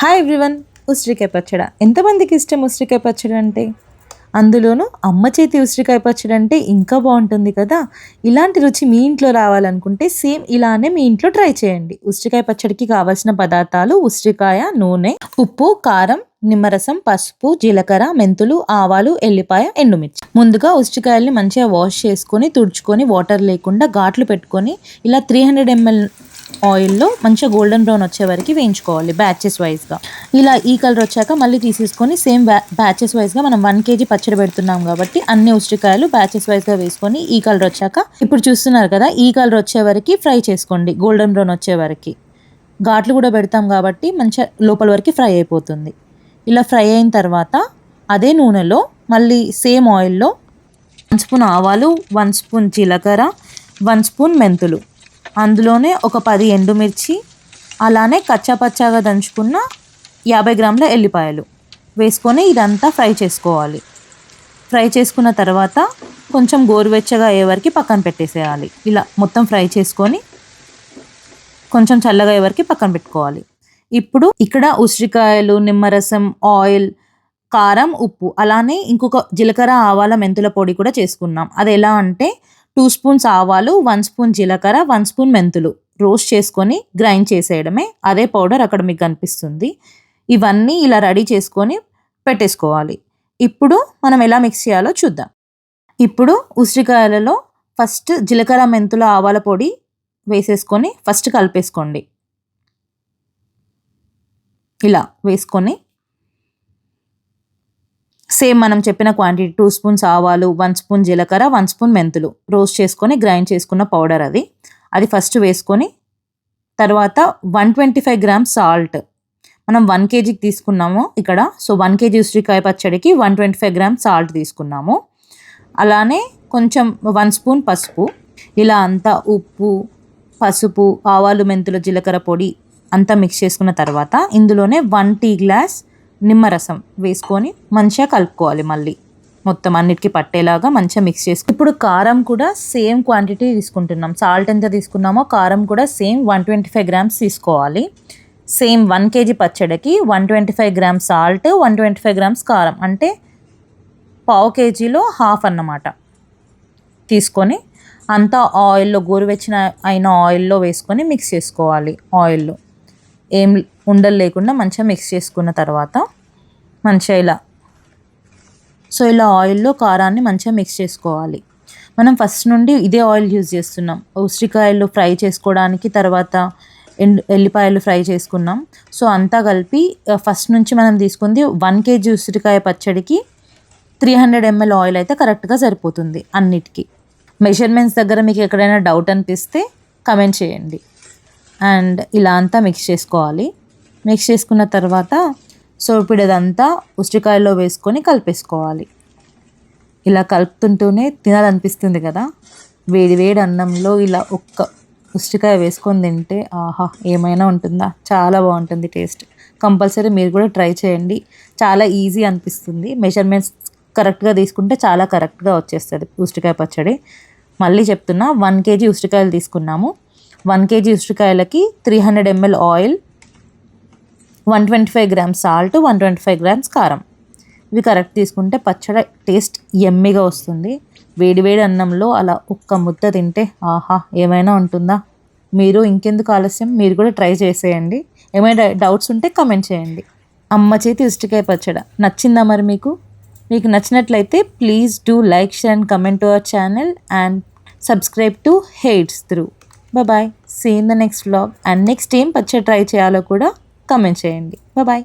Hi everyone ఉసిరికాయ పచ్చడి. ఎంతమందికి ఇష్టం ఉసిరికాయ పచ్చడి అంటే? అందులోనూ అమ్మ చేతి ఉసిరికాయ పచ్చడి అంటే ఇంకా బాగుంటుంది కదా? ఇలాంటి రుచి మీ ఇంట్లో రావాలనుకుంటే సేమ్ ఇలానే మీ ఇంట్లో ట్రై చేయండి. ఉసిరికాయ పచ్చడికి కావాల్సిన పదార్థాలు ఉసిరికాయ నూనె ఉప్పు కారం నిమ్మరసం పసుపు జీలకర్ర మెంతులు ఆవాలు ఎల్లిపాయ ఎండుమిర్చి. ముందుగా ఉసిరికాయల్ని మంచిగా వాష్ చేసుకొని తుడుచుకొని వాటర్ లేకుండా ఘాట్లు పెట్టుకొని ఇలా త్రీ హండ్రెడ్ ఎంఎల్ ఆయిల్లో మంచిగా గోల్డెన్ బ్రౌన్ వచ్చే వరకు వేయించుకోవాలి బ్యాచెస్ వైజ్గా ఇలా ఈ కలర్ వచ్చాక మళ్ళీ తీసేసుకొని సేమ్ బ్యాచెస్ వైజ్గా మనం వన్ కేజీ పచ్చడి పెడుతున్నాం కాబట్టి అన్ని ఉసిరికాయలు బ్యాచెస్ వైజ్గా వేసుకొని ఈ కలర్ వచ్చాక ఇప్పుడు చూస్తున్నారు కదా ఈ కలర్ వచ్చే వరకు ఫ్రై చేసుకోండి గోల్డెన్ బ్రౌన్ వచ్చే వరకు. ఘాట్లు కూడా పెడతాం కాబట్టి మంచిగా లోపల వరకు ఫ్రై అయిపోతుంది. ఇలా ఫ్రై అయిన తర్వాత అదే నూనెలో మళ్ళీ సేమ్ ఆయిల్లో వన్ స్పూన్ ఆవాలు వన్ స్పూన్ జీలకర్ర వన్ స్పూన్ మెంతులు. అందులోనే ఒక పది ఎండుమిర్చి అలానే కచ్చాపచ్చాగా దంచుకున్న యాభై గ్రాముల ఎల్లిపాయలు వేసుకొని ఇదంతా ఫ్రై చేసుకోవాలి. ఫ్రై చేసుకున్న తర్వాత కొంచెం గోరువెచ్చగా అయ్యే వరకు పక్కన పెట్టేసేయాలి. ఇలా మొత్తం ఫ్రై చేసుకొని కొంచెం చల్లగా అయ్యే వరకు పక్కన పెట్టుకోవాలి. ఇప్పుడు ఇక్కడ ఉసిరికాయలు నిమ్మరసం ఆయిల్ కారం ఉప్పు అలానే ఇంకొక జీలకర్ర ఆవాల మెంతుల పొడి కూడా చేసుకున్నాం. అది ఎలా అంటే టూ స్పూన్స్ ఆవాలు వన్ స్పూన్ జీలకర్ర వన్ స్పూన్ మెంతులు రోస్ట్ చేసుకొని గ్రైండ్ చేసేయడమే. అదే పౌడర్ అక్కడ మీకు కనిపిస్తుంది. ఇవన్నీ ఇలా రెడీ చేసుకొని పెట్టేసుకోవాలి. ఇప్పుడు మనం ఎలా మిక్స్ చేయాలో చూద్దాం. ఇప్పుడు ఉసిరికాయలలో ఫస్ట్ జీలకర్ర మెంతుల ఆవాల పొడి వేసేసుకొని ఫస్ట్ కలిపేసుకోండి. ఇలా వేసుకొని సేమ్ మనం చెప్పిన క్వాంటిటీ టూ స్పూన్స్ ఆవాలు వన్ స్పూన్ జీలకర్ర వన్ స్పూన్ మెంతులు. రోస్ట్ చేసుకొని గ్రైండ్ చేసుకున్న పౌడర్ అది. అది ఫస్ట్ వేసుకొని తర్వాత one twenty five grams salt. మనం వన్ కేజీకి తీసుకున్నాము ఇక్కడ. సో వన్ కేజీ ఉసిరికాయ పచ్చడికి one twenty five grams salt తీసుకున్నాము. అలానే కొంచెం వన్ స్పూన్ పసుపు. ఇలా అంతా ఉప్పు పసుపు ఆవాలు మెంతులు జీలకర్ర పొడి అంతా మిక్స్ చేసుకున్న తర్వాత ఇందులోనే వన్ టీ గ్లాస్ నిమ్మరసం వేసుకొని మంచిగా కలుపుకోవాలి మళ్ళీ. మొత్తం అన్నిటికీ పట్టేలాగా మంచిగా మిక్స్ చేసుకు. ఇప్పుడు కారం కూడా సేమ్ క్వాంటిటీ తీసుకుంటున్నాం. సాల్ట్ ఎంత తీసుకున్నామో కారం కూడా same one twenty five grams తీసుకోవాలి. సేమ్ వన్ కేజీ పచ్చడికి one twenty five grams salt one twenty five grams కారం. అంటే పావు కేజీలో హాఫ్ అన్నమాట. తీసుకొని అంతా ఆయిల్లో గోరువెచ్చిన అయిన ఆయిల్లో వేసుకొని మిక్స్ చేసుకోవాలి ఆయిల్లో ఏం ఉండలు లేకుండా మంచిగా మిక్స్ చేసుకున్న తర్వాత మంచిగా ఇలా సో ఇలా ఆయిల్లో కారాన్ని మంచిగా మిక్స్ చేసుకోవాలి. మనం ఫస్ట్ నుండి ఇదే ఆయిల్ యూజ్ చేస్తున్నాం. ఉసిరికాయలు ఫ్రై చేసుకోవడానికి తర్వాత ఎండు ఎల్లిపాయలు ఫ్రై చేసుకున్నాం. సో అంతా కలిపి ఫస్ట్ నుంచి మనం తీసుకుంది వన్ కేజీ ఉసిరికాయ పచ్చడికి త్రీ హండ్రెడ్ ఎంఎల్ ఆయిల్ అయితే కరెక్ట్గా సరిపోతుంది అన్నిటికీ. మెజర్మెంట్స్ దగ్గర మీకు ఎక్కడైనా డౌట్ అనిపిస్తే కమెంట్ చేయండి. అండ్ ఇలా అంతా మిక్స్ చేసుకోవాలి. మిక్స్ చేసుకున్న తర్వాత సోపిడదంతా ఉసిరికాయలో వేసుకొని కలిపేసుకోవాలి. ఇలా కలుపుతుంటూనే తినాలనిపిస్తుంది కదా. వేడి వేడి అన్నంలో ఇలా ఒక్క ఉసిరికాయ వేసుకొని తింటే ఆహా ఏమైనా ఉంటుందా? చాలా బాగుంటుంది టేస్ట్. కంపల్సరీ మీరు కూడా ట్రై చేయండి. చాలా ఈజీ అనిపిస్తుంది. మెజర్మెంట్స్ కరెక్ట్గా తీసుకుంటే చాలా కరెక్ట్గా వచ్చేస్తుంది ఉసిరికాయ పచ్చడి. మళ్ళీ చెప్తున్నా వన్ కేజీ ఉసిరికాయలు తీసుకున్నాము. One KG ఉసిరికాయలకి three hundred ML oil one twenty five grams salt one twenty five grams కారం. ఇవి కరెక్ట్ తీసుకుంటే పచ్చడి టేస్ట్ ఎమ్మిగా వస్తుంది. వేడివేడి అన్నంలో అలా ఒక్క ముద్ద తింటే ఆహా ఏమైనా ఉంటుందా? మీరు ఇంకెందుకు ఆలస్యం? మీరు కూడా ట్రై చేసేయండి. ఏమైనా డౌట్స్ ఉంటే కమెంట్ చేయండి. అమ్మ చేతి ఉసిరికాయ పచ్చడి. నచ్చిందా మరి మీకు? మీకు నచ్చినట్లయితే please do like share and comment to our channel and subscribe to heights through. Bye see in the next vlog and next ఏం పచ్చడి ట్రై చేయాలో కూడా కమెంట్ చేయండి. బాయ్